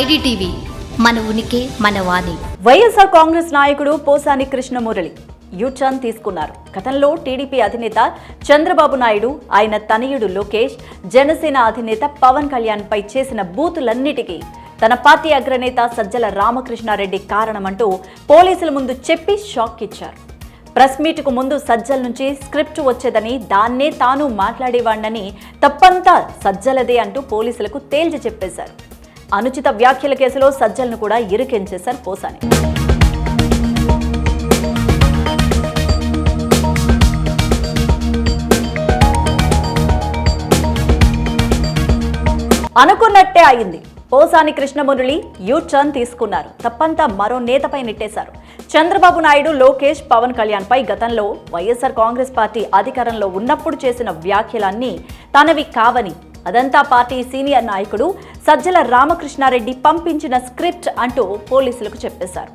IDTV మన ఉనికి మన వాణి. వైఎస్ఆర్ కాంగ్రెస్ నాయకుడు పోసాని కృష్ణమురళి యూటర్న్ తీసుకున్నారు. గతంలో టీడీపీ అధినేత చంద్రబాబు నాయుడు ఆయన తనయుడు లోకేష్ జనసేన అధినేత పవన్ కళ్యాణ్ పై చేసిన బూతులన్నిటికీ తన పార్టీ అగ్రనేత సజ్జల రామకృష్ణారెడ్డి కారణమంటూ పోలీసుల ముందు చెప్పి షాక్ ఇచ్చారు. ప్రెస్ మీట్కు ముందు సజ్జల నుంచి స్క్రిప్ట్ వచ్చేదని దాన్నే తాను మాట్లాడేవాణ్ణని తప్పంతా సజ్జలదే అంటూ పోలీసులకు తేల్చి చెప్పేశారు. అనుచిత వ్యాఖ్యల కేసులో సజ్జలను కూడా ఇరుకెంచేశారు పోసాని. అనుకున్నట్టే అయింది. పోసాని కృష్ణమురళి యూ టర్న్ తీసుకున్నారు. తప్పంతా మరో నేతపై నెట్టేశారు. చంద్రబాబు నాయుడు లోకేష్ పవన్ కళ్యాణ్ పై గతంలో వైఎస్ఆర్ కాంగ్రెస్ పార్టీ అధికారంలో ఉన్నప్పుడు చేసిన వ్యాఖ్యలన్నీ తనవి కావని అదంతా పార్టీ సీనియర్ నాయకుడు సజ్జల రామకృష్ణారెడ్డి పంపించిన స్క్రిప్ట్ అంటూ పోలీసులకు చెప్పేశారు.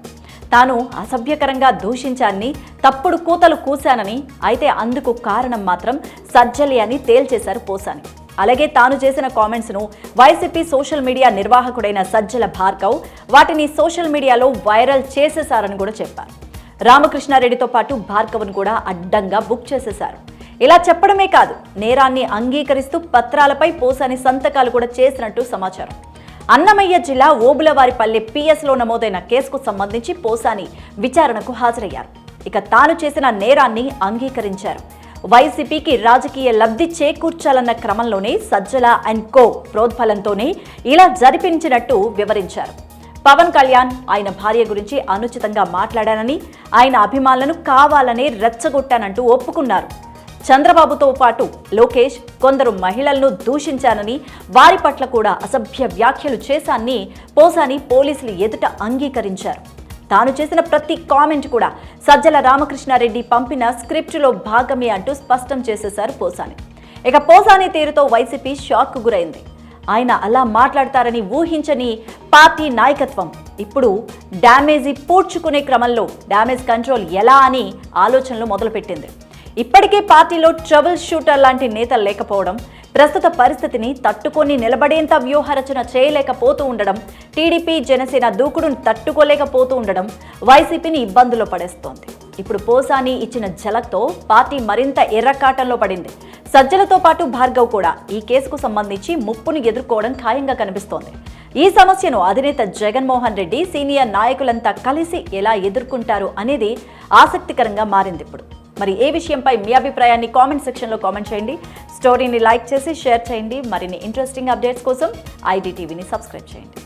తాను అసభ్యకరంగా దూషించానని తప్పుడు కూతలు కూశానని అయితే అందుకు కారణం మాత్రం సజ్జలి అని తేల్చేశారు పోసాని. అలాగే తాను చేసిన కామెంట్స్ను వైసీపీ సోషల్ మీడియా నిర్వాహకుడైన సజ్జల భార్గవ్ వాటిని సోషల్ మీడియాలో వైరల్ చేసేశారని కూడా చెప్పారు. రామకృష్ణారెడ్డితో పాటు భార్గవ్ను కూడా అడ్డంగా బుక్ చేసేశారు. ఇలా చెప్పడమే కాదు నేరాన్ని అంగీకరిస్తూ పత్రాలపై పోసాని సంతకాలు కూడా చేసినట్టు సమాచారం. అన్నమయ్య జిల్లా ఓబులవారిపల్లె పిఎస్లో నమోదైన కేసుకు సంబంధించి పోసాని విచారణకు హాజరయ్యారు. ఇక తాను చేసిన నేరాన్ని అంగీకరించారు. వైసీపీకి రాజకీయ లబ్ధి చేకూర్చాలన్న క్రమంలోనే సజ్జల అండ్ కో ప్రోద్బలంతోనే ఇలా జరిపించినట్టు వివరించారు. పవన్ కళ్యాణ్ ఆయన భార్య గురించి అనుచితంగా మాట్లాడానని ఆయన అభిమానులను కావాలనే రెచ్చగొట్టానంటూ ఒప్పుకున్నారు. చంద్రబాబుతో పాటు లోకేష్ కొందరు మహిళలను దూషించానని వారి పట్ల కూడా అసభ్య వ్యాఖ్యలు చేశానని పోసాని పోలీసులు ఎదుట అంగీకరించారు. తాను చేసిన ప్రతి కామెంట్ కూడా సజ్జల రామకృష్ణారెడ్డి పంపిన స్క్రిప్టులో భాగమే అంటూ స్పష్టం చేసేశారు పోసాని. ఇక పోసాని తీరుతో వైసీపీ షాక్ గురైంది. ఆయన అలా మాట్లాడతారని ఊహించని పార్టీ నాయకత్వం ఇప్పుడు డ్యామేజీ పూడ్చుకునే క్రమంలో డ్యామేజ్ కంట్రోల్ ఎలా అని ఆలోచనలు మొదలుపెట్టింది. ఇప్పటికే పార్టీలో ట్రబుల్ షూటర్ లాంటి నేతలు లేకపోవడం ప్రస్తుత పరిస్థితిని తట్టుకొని నిలబడేంత వ్యూహరచన చేయలేకపోతూ ఉండడం టీడీపీ జనసేన దూకుడును తట్టుకోలేకపోతూ ఉండడం వైసీపీని ఇబ్బందులు పడేస్తోంది. ఇప్పుడు పోసాని ఇచ్చిన జలక్తో పార్టీ మరింత ఎర్రకాటంలో పడింది. సజ్జలతో పాటు భార్గవ్ కూడా ఈ కేసుకు సంబంధించి ముప్పును ఎదుర్కోవడం ఖాయంగా కనిపిస్తోంది. ఈ సమస్యను అధినేత జగన్మోహన్ రెడ్డి సీనియర్ నాయకులంతా కలిసి ఎలా ఎదుర్కొంటారు అనేది ఆసక్తికరంగా మారింది ఇప్పుడు. మరి ఏ విషయంపై మీ అభిప్రాయాన్ని కామెంట్ సెక్షన్లో కామెంట్ చేయండి. స్టోరీని లైక్ చేసి షేర్ చేయండి. మరిన్ని ఇంట్రెస్టింగ్ అప్డేట్స్ కోసం ఐడి టీవీని సబ్స్క్రైబ్ చేయండి.